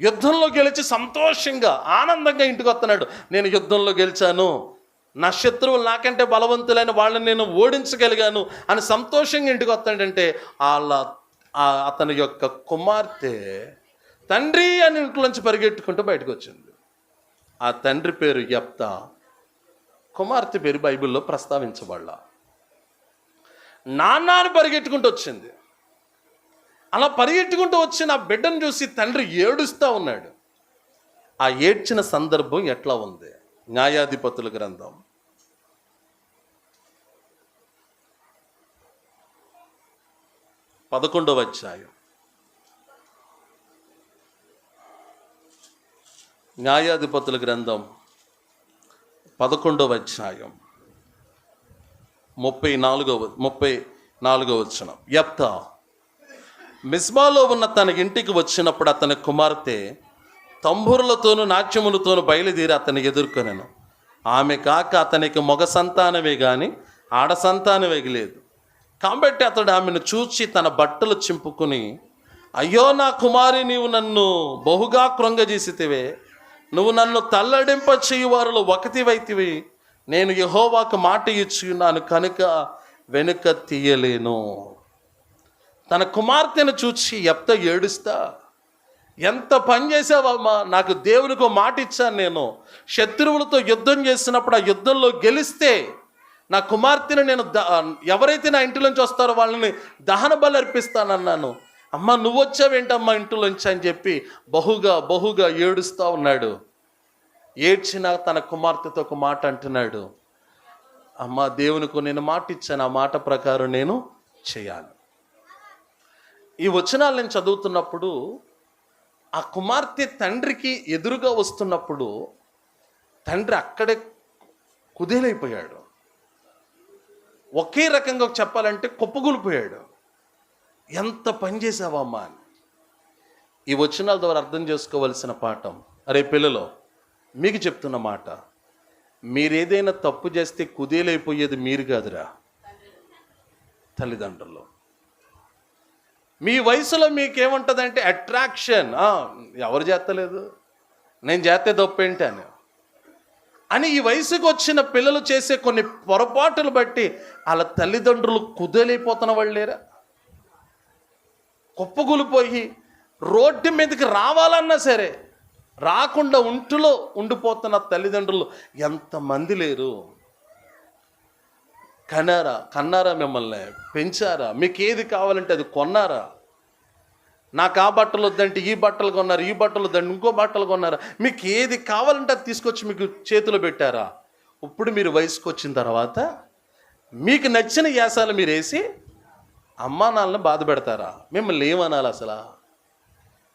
యుద్ధంలో గెలిచి సంతోషంగా ఆనందంగా ఇంటికి వస్తున్నాడు. నేను యుద్ధంలో గెలిచాను. నా శత్రువులు నాకంటే బలవంతులైన వాళ్ళని నేను ఓడించగలిగాను అని సంతోషంగా ఇంటికి వస్తాడంటే వాళ్ళ అతని యొక్క కుమార్తె తండ్రి అని ఇంట్లోంచి పరిగెట్టుకుంటూ బయటకు వచ్చింది. ఆ తండ్రి పేరు యప్త కుమార్తె పేరు బైబిల్లో ప్రస్తావించబడలా. నాన్నని పరిగెట్టుకుంటూ వచ్చింది. అలా పరిగెట్టుకుంటూ వచ్చిన బిడ్డను చూసి తండ్రి ఏడుస్తూ ఉన్నాడు. ఆ ఏడ్చిన సందర్భం ఎట్లా ఉంది? న్యాయాధిపతుల గ్రంథం. పదకొండవ అధ్యాయం. న్యాయాధిపతుల గ్రంథం పదకొండవ అధ్యాయం. ముప్పై నాలుగవ ముప్పై నాలుగవ వచ్చిన యప్తా మిస్బాలో ఉన్న తన ఇంటికి వచ్చినప్పుడు అతని కుమార్తె తంబురులతోనూ నాట్యములతోనూ బయలుదేరి అతన్ని ఎదుర్కొనను. ఆమె కాక అతనికి మగ సంతానమే కానీ ఆడ సంతానమే లేదు. కాబట్టి అతడు ఆమెను చూచి తన బట్టలు చింపుకుని అయ్యో నా కుమారి నీవు నన్ను బహుగా కృంగజేసితివే. నువ్వు నన్ను తల్లడింప చేయువారులో ఒకటివైతివి. నేను యహోవాకు మాట ఇచ్చి ఉన్నాను కనుక వెనుక తీయలేను. తన కుమార్తెను చూచి ఎంత ఏడుస్తా ఎంత పని చేసావమ్మా? నాకు దేవునికి మాట ఇచ్చాను నేను. శత్రువులతో యుద్ధం చేసినప్పుడు ఆ యుద్ధంలో గెలిస్తే నా కుమార్తెను నేను ద ఎవరైతే నా ఇంటిలోంచి వస్తారో వాళ్ళని దహన బలి అర్పిస్తానన్నాను. అమ్మ నువ్వు వచ్చావేంటమ్మా ఇంటిలోంచి అని చెప్పి బహుగా బహుగా ఏడుస్తూ ఉన్నాడు. ఏడ్చిన తన కుమార్తెతో ఒక మాట అంటున్నాడు. అమ్మ దేవునికి నేను మాట ఇచ్చాను. ఆ మాట ప్రకారం నేను చేయాలి. ఈ వచనాలు నేను చదువుతున్నప్పుడు ఆ కుమార్తె తండ్రికి ఎదురుగా వస్తున్నప్పుడు తండ్రి అక్కడే కుదేలైపోయాడు. ఒకే రకంగా చెప్పాలంటే కుప్పగూలిపోయాడు. ఎంత పని చేసావమ్మా అని. ఈ వచనాల ద్వారా అర్థం చేసుకోవలసిన పాఠం అరే పిల్లలో మీకు చెప్తున్న మాట మీరేదైనా తప్పు చేస్తే కుదేలైపోయేది మీరు కాదురా. తల్లిదండ్రులు. మీ వయసులో మీకేముంటుందంటే అట్రాక్షన్ ఎవరు చేస్తలేదు నేను చేస్తే తప్పేంటి అని. అని ఈ వయసుకు వచ్చిన పిల్లలు చేసే కొన్ని పొరపాటులు బట్టి వాళ్ళ తల్లిదండ్రులు కుదేలైపోతున్న వాళ్ళు లేరా? కుప్పగూలిపోయి రోడ్డు మీదకి రావాలన్నా సరే రాకుండా ఉంటులో ఉండిపోతున్న తల్లిదండ్రులు ఎంతమంది లేరు? కన్నారా కన్నారా మిమ్మల్ని? పెంచారా? మీకు ఏది కావాలంటే అది కొన్నారా? నాకు ఆ బట్టలు వద్దంటే ఈ బట్టలు కొన్నారు ఈ బట్టలు వద్దంటే ఇంకో బట్టలు కొన్నారా? మీకు ఏది కావాలంటే అది తీసుకొచ్చి మీకు చేతిలో పెట్టారా? ఇప్పుడు మీరు వయసుకు వచ్చిన తర్వాత మీకు నచ్చిన యాసాలు మీరు వేసి అమ్మా నాన్నని బాధ పెడతారా? మిమ్మల్ని ఏమనాలి అసలు?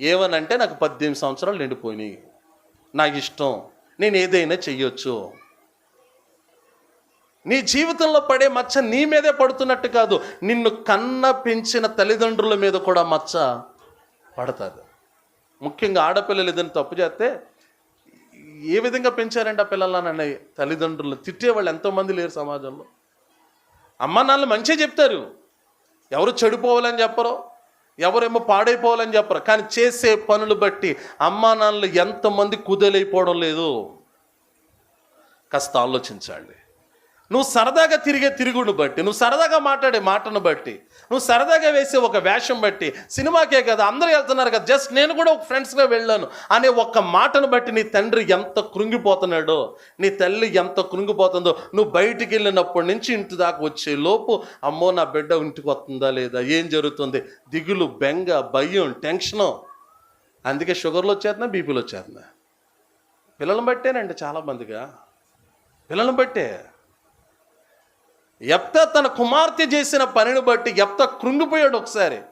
ఏమనంటే నాకు పద్దెనిమిది సంవత్సరాలు నిండిపోయినాయి. నాకు ఇష్టం. నేను ఏదైనా చెయ్యొచ్చు. నీ జీవితంలో పడే మచ్చ నీ మీదే పడుతున్నట్టు కాదు. నిన్ను కన్న పెంచిన తల్లిదండ్రుల మీద కూడా మచ్చ పడుతుంది. ముఖ్యంగా ఆడపిల్లలు ఏదైనా తప్పు చేస్తే ఏ విధంగా పెంచారంటే ఆ పిల్లలని తల్లిదండ్రులు? తిట్టేవాళ్ళు ఎంతోమంది లేరు సమాజంలో. అమ్మ నాన్నలు మంచిగా చెప్తారు. ఎవరు చెడిపోవాలని చెప్పరు. ఎవరేమో పాడైపోవాలని చెప్పరు. కానీ చేసే పనులు బట్టి అమ్మా నాన్నలు ఎంతమంది కుదేలైపోవడం లేదు. కాస్త ఆలోచించండి. నువ్వు సరదాగా తిరిగే తిరుగుడు బట్టి నువ్వు సరదాగా మాట్లాడే మాటను బట్టి నువ్వు సరదాగా వేసే ఒక వేషం బట్టి సినిమాకే కదా అందరూ వెళ్తున్నారు కదా జస్ట్ నేను కూడా ఒక ఫ్రెండ్స్గా వెళ్ళాను అనే ఒక్క మాటను బట్టి నీ తండ్రి ఎంత కృంగిపోతున్నాడో నీ తల్లి ఎంత కృంగిపోతుందో నువ్వు బయటికి వెళ్ళినప్పటి నుంచి ఇంటి దాకా వచ్చే లోపు అమ్మో నా బిడ్డ ఇంటికి వస్తుందా లేదా ఏం జరుగుతుంది? దిగులు బెంగ భయం టెన్షను అందుకే షుగర్లు వచ్చేస్తున్నా బీపీలు వచ్చేస్తున్నా. పిల్లలను బట్టేనండి చాలామందిగా. పిల్లలను బట్టే. ఎప్త తన కుమార్తె చేసిన పనిని బట్టి ఎప్త కృంగిపోయాడు ఒకసారి.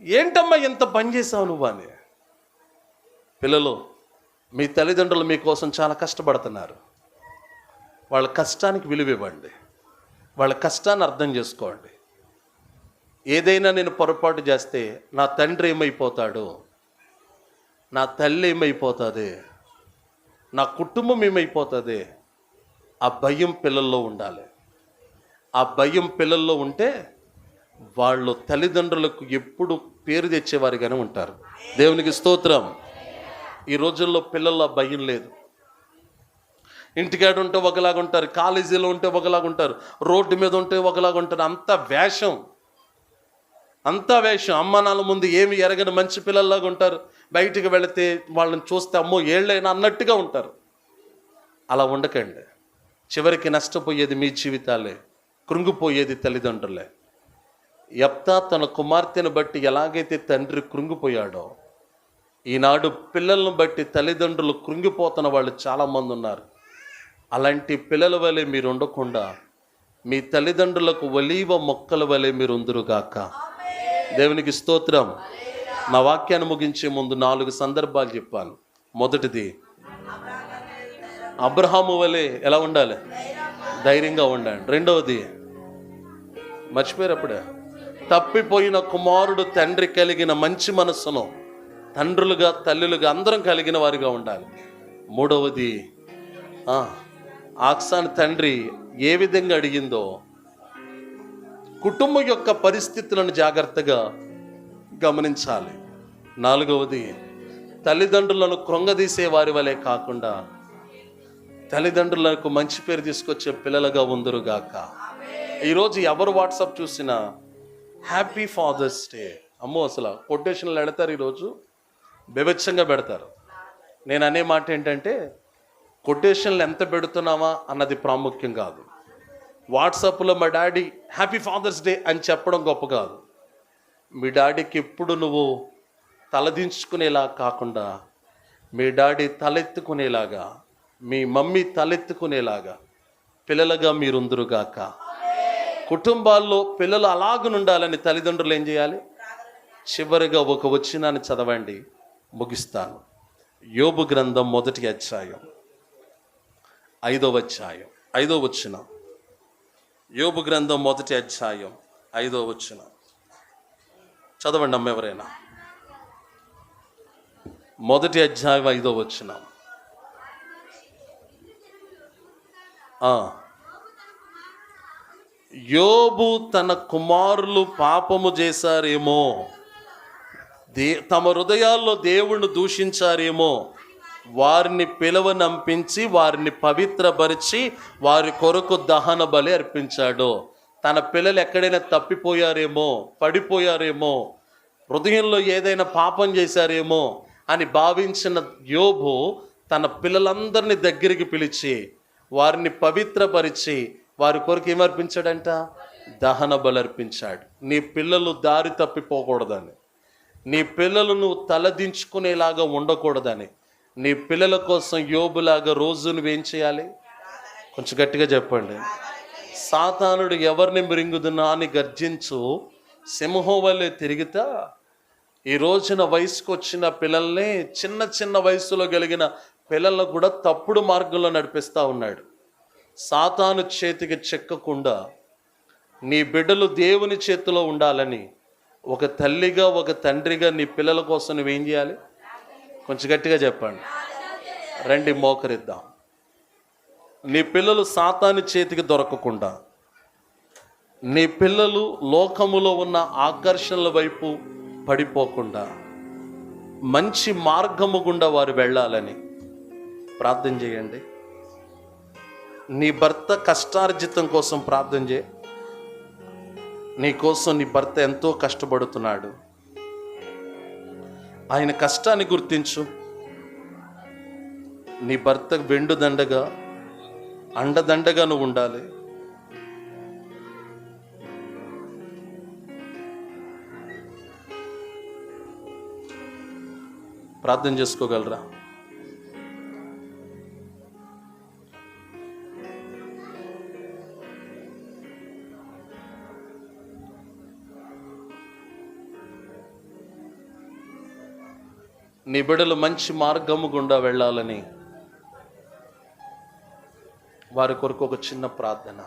ఏంటమ్మా ఇంత పని చేసావు నువ్వు? అని. పిల్లలు మీ తల్లిదండ్రులు మీకోసం చాలా కష్టపడుతున్నారు. వాళ్ళ కష్టానికి విలువ ఇవ్వండి. వాళ్ళ కష్టాన్ని అర్థం చేసుకోండి. ఏదైనా నేను పొరపాటు చేస్తే నా తండ్రి ఏమైపోతాడు? నా తల్లి ఏమైపోతుంది? నా కుటుంబం ఏమైపోతుంది? ఆ భయం పిల్లల్లో ఉండాలి. ఆ భయం పిల్లల్లో ఉంటే వాళ్ళు తల్లిదండ్రులకు ఎప్పుడు పేరు తెచ్చేవారిగానే ఉంటారు. దేవునికి స్తోత్రం. ఈ రోజుల్లో పిల్లల భయం లేదు. ఇంటికాడ ఉంటే ఒకలాగా ఉంటారు కాలేజీలో ఉంటే ఒకలాగా ఉంటారు రోడ్డు మీద ఉంటే ఒకలాగా ఉంటారు. అంత వేషం. అంతా వేషం. అమ్మ నాన్న ముందు ఏమి ఎరగని మంచి పిల్లల్లాగా ఉంటారు. బయటికి వెళితే వాళ్ళని చూస్తే అమ్మో ఏళ్ళైనా అన్నట్టుగా ఉంటారు. అలా ఉండకండి. చివరికి నష్టపోయేది మీ జీవితాలే. కృంగిపోయేది తల్లిదండ్రులే. యప్తా తన కుమార్తెను బట్టి ఎలాగైతే తండ్రి కృంగిపోయాడో ఈనాడు పిల్లలను బట్టి తల్లిదండ్రులు కృంగిపోతున్న వాళ్ళు చాలామంది ఉన్నారు. అలాంటి పిల్లల వలె మీరు ఉండకుండా మీ తల్లిదండ్రులకు ఒలీవ మొక్కల వలె మీరు ఉందురుగాక దేవునికి స్తోత్రం. నా వాక్యాన్ని ముగించే ముందు నాలుగు సందర్భాలు చెప్పాను మొదటిది అబ్రహాము వలె ఎలా ఉండాలి? ధైర్యంగా ఉండండి రెండవది మర్చిపోయారు అప్పుడే తప్పిపోయిన కుమారుడు తండ్రి కలిగిన మంచి మనస్సును తండ్రులుగా తల్లులుగా అందరం కలిగిన వారిగా ఉండాలి. మూడవది ఆక్సాన్ తండ్రి ఏ విధంగా అడిగిందో కుటుంబం యొక్క పరిస్థితులను జాగ్రత్తగా గమనించాలి. నాలుగవది తల్లిదండ్రులను కృంగదీసే వారి వలె కాకుండా తల్లిదండ్రులకు మంచి పేరు తీసుకొచ్చే పిల్లలుగా ఉందరుగాక ఈరోజు ఎవరు వాట్సాప్ చూసినా హ్యాపీ ఫాదర్స్ డే అమ్మో అసలు కొటేషన్లు పెడతారు ఈరోజు? బెవచ్చంగా పెడతారు. నేను అనే మాట ఏంటంటే కొటేషన్లు ఎంత పెడుతున్నావా? అన్నది ప్రాముఖ్యం కాదు. వాట్సాప్లో మా డాడీ హ్యాపీ ఫాదర్స్ డే అని చెప్పడం గొప్ప కాదు. మీ డాడీకి ఎప్పుడు నువ్వు తలదించుకునేలా కాకుండా మీ డాడీ తలెత్తుకునేలాగా మీ మమ్మీ తలెత్తుకునేలాగా పిల్లలుగా మీరుందరుగాక కుటుంబాల్లో పిల్లలు అలాగనుండాలని తల్లిదండ్రులు ఏం చేయాలి? చివరిగా ఒక వచ్చినాన్ని చదవండి. ముగిస్తాను. యోబు గ్రంథం మొదటి అధ్యాయం. ఐదవ అధ్యాయం. ఐదో వచ్చిన యోబు గ్రంథం మొదటి అధ్యాయం. ఐదో వచ్చిన చదవండి అమ్మ ఎవరైనా. మొదటి అధ్యాయం ఐదో వచ్చిన యోబు తన కుమారులు పాపము చేశారేమో? దే తమ హృదయాల్లో దేవుణ్ణి దూషించారేమో? వారిని పిలవనంపించి వారిని పవిత్రపరిచి వారి కొరకు దహన బలి అర్పించాడు. తన పిల్లలు ఎక్కడైనా తప్పిపోయారేమో? పడిపోయారేమో? హృదయంలో ఏదైనా పాపం చేశారేమో? అని భావించిన యోబు తన పిల్లలందరినీ దగ్గరికి పిలిచి వారిని పవిత్రపరిచి వారి కొరకు ఏమర్పించాడంట? దహన బలర్పించాడు. నీ పిల్లలు దారి తప్పిపోకూడదని. నీ పిల్లలు నువ్వు తలదించుకునేలాగా ఉండకూడదని. నీ పిల్లల కోసం యోబులాగా రోజు నువ్వేం చేయాలి? కొంచెం గట్టిగా చెప్పండి. సాతానుడు ఎవరిని మృంగుదునా అని గర్జించు సింహం వల్లే తిరుగుతా ఈ రోజున వయసుకు వచ్చిన పిల్లల్ని చిన్న చిన్న వయసులో కలిగిన పిల్లలను కూడా తప్పుడు మార్గంలో నడిపిస్తూ ఉన్నాడు. సాతాను చేతికి చెక్కకుండా నీ బిడ్డలు దేవుని చేతిలో ఉండాలని ఒక తల్లిగా ఒక తండ్రిగా నీ పిల్లల కోసం నువ్వేం చేయాలి? కొంచెం గట్టిగా చెప్పండి. రండి మోకరిద్దాం. నీ పిల్లలు సాతాని చేతికి దొరకకుండా నీ పిల్లలు లోకములో ఉన్న ఆకర్షణల వైపు పడిపోకుండా మంచి మార్గము గుండా వారు వెళ్ళాలని ప్రార్థన చేయండి. నీ భర్త కష్టార్జితం కోసం ప్రార్థన చే నీ కోసం నీ భర్త ఎంతో కష్టపడుతున్నాడు. ఆయన కష్టాన్ని గుర్తించు. నీ భర్త వెండు దండగా అండదండగా నువ్వు ఉండాలి. ప్రార్థన చేసుకోగలరా? నీ బిడలు మంచి మార్గము గుండా వెళ్ళాలని వారి కొరకు ఒక చిన్న ప్రార్థన.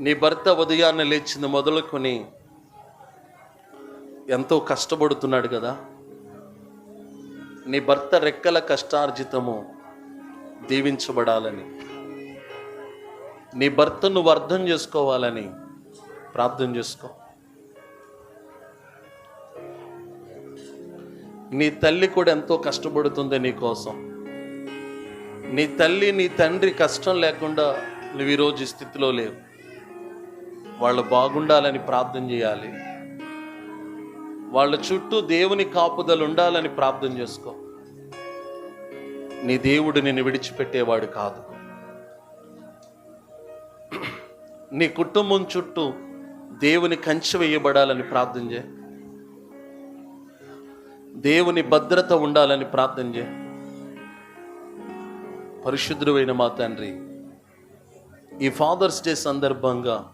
నీ భర్త ఉదయాన్నే లేచింది మొదలుకొని ఎంతో కష్టపడుతున్నాడు కదా. నీ భర్త రెక్కల కష్టార్జితము దీవించబడాలని. నీ భర్త నువ్వు అర్థం చేసుకోవాలని ప్రార్థన చేసుకో. నీ తల్లి కూడా ఎంతో కష్టపడుతుంది నీకోసం నీ తల్లి నీ తండ్రి కష్టం లేకుండా నువ్వు ఈరోజు ఈ స్థితిలో లేవు. వాళ్ళు బాగుండాలని ప్రార్థన చేయాలి. వాళ్ళ చుట్టూ దేవుని కాపుదలు ఉండాలని ప్రార్థన చేసుకో. నీ దేవుడు నిన్ను విడిచిపెట్టేవాడు కాదు. నీ కుటుంబం చుట్టూ దేవుని కంచె వేయబడాలని ప్రార్థన చేయి. దేవుని భద్రత ఉండాలని ప్రార్థన చే పరిశుద్ధుడైన మా తండ్రి ఈ ఫాదర్స్ డే సందర్భంగా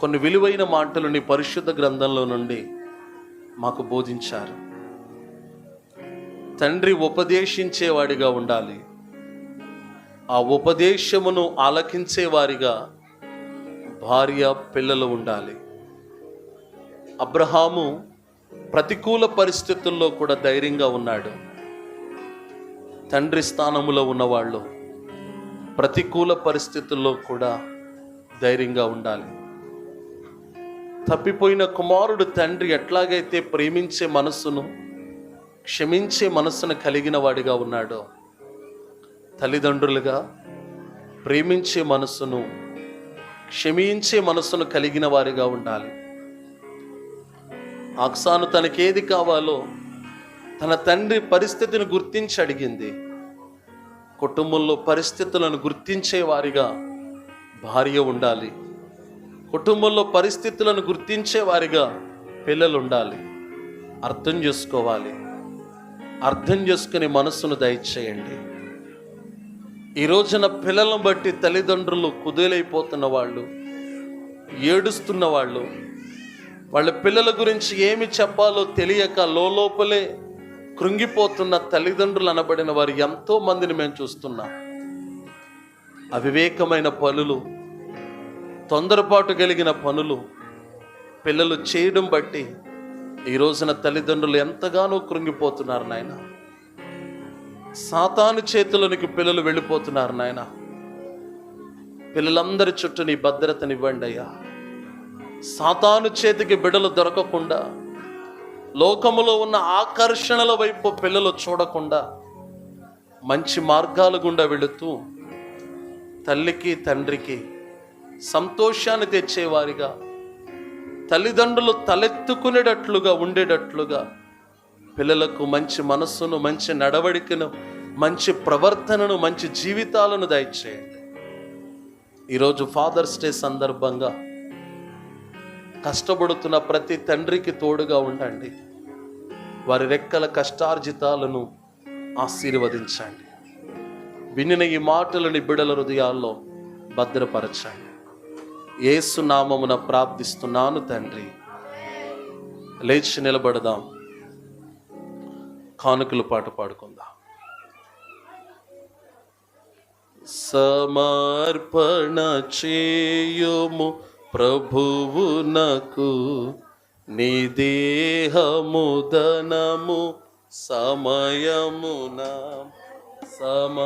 కొన్ని విలువైన మాటలు నీ పరిశుద్ధ గ్రంథంలో నుండి మాకు బోధించారు. తండ్రి ఉపదేశించేవాడిగా ఉండాలి. ఆ ఉపదేశమును ఆలకించేవారిగా భార్య పిల్లలు ఉండాలి. అబ్రహాము ప్రతికూల పరిస్థితుల్లో కూడా ధైర్యంగా ఉన్నాడు. తండ్రి స్థానములో ఉన్నవాళ్ళు ప్రతికూల పరిస్థితుల్లో కూడా ధైర్యంగా ఉండాలి. తప్పిపోయిన కుమారుడు తండ్రి ఎట్లాగైతే ప్రేమించే మనస్సును క్షమించే మనస్సును కలిగిన వాడిగా ఉన్నాడో తల్లిదండ్రులుగా ప్రేమించే మనస్సును క్షమించే మనస్సును కలిగిన వారిగా ఉండాలి. ఆక్సాను తనకేది కావాలో తన తండ్రి పరిస్థితిని గుర్తించి అడిగింది. కుటుంబంలో పరిస్థితులను గుర్తించే వారిగా భార్య ఉండాలి. కుటుంబంలో పరిస్థితులను గుర్తించే వారిగా పిల్లలు ఉండాలి అర్థం చేసుకోవాలి. అర్థం చేసుకుని మనస్సును దయచేయండి. ఈ రోజున పిల్లలను బట్టి తల్లిదండ్రులు కుదేలైపోతున్న వాళ్ళు ఏడుస్తున్న వాళ్ళు వాళ్ళ పిల్లల గురించి ఏమి చెప్పాలో తెలియక లోపలే కృంగిపోతున్న తల్లిదండ్రులు అనబడిన వారు ఎంతో మందిని మేము చూస్తున్నాం. అవివేకమైన పనులు తొందరపాటు కలిగిన పనులు పిల్లలు చేయడం బట్టి ఈ రోజున తల్లిదండ్రులు ఎంతగానో కృంగిపోతున్నారు నాయన. సాతాను చేతులనికి పిల్లలు వెళ్ళిపోతున్నారు నాయన. పిల్లలందరి చుట్టూ నీ భద్రతనివ్వండి అయ్యా. సాతాను చేతికి బిడలు దొరకకుండా లోకములో ఉన్న ఆకర్షణల వైపు పిల్లలు చూడకుండా మంచి మార్గాల గుండా వెళుతూ తల్లికి తండ్రికి సంతోషాన్ని తెచ్చేవారిగా తల్లిదండ్రులు తలెత్తుకునేటట్లుగా ఉండేటట్లుగా పిల్లలకు మంచి మనస్సును మంచి నడవడికను మంచి ప్రవర్తనను మంచి జీవితాలను దయచేయండి. ఈరోజు ఫాదర్స్ డే సందర్భంగా కష్టపడుతున్న ప్రతి తండ్రికి తోడుగా ఉండండి. వారి రెక్కల కష్టార్జితాలను ఆశీర్వదించండి. వినిన ఈ మాటలని బిడల హృదయాల్లో భద్రపరచండి. ఏసు నామమున ప్రార్థిస్తున్నాను తండ్రి. లేచి నిలబడదాం. కానుకలు పాట పాడుకుందాం. సమర్పణ చేయుము ప్రభువునకు నీ దేహము ధనము సమయమున సమ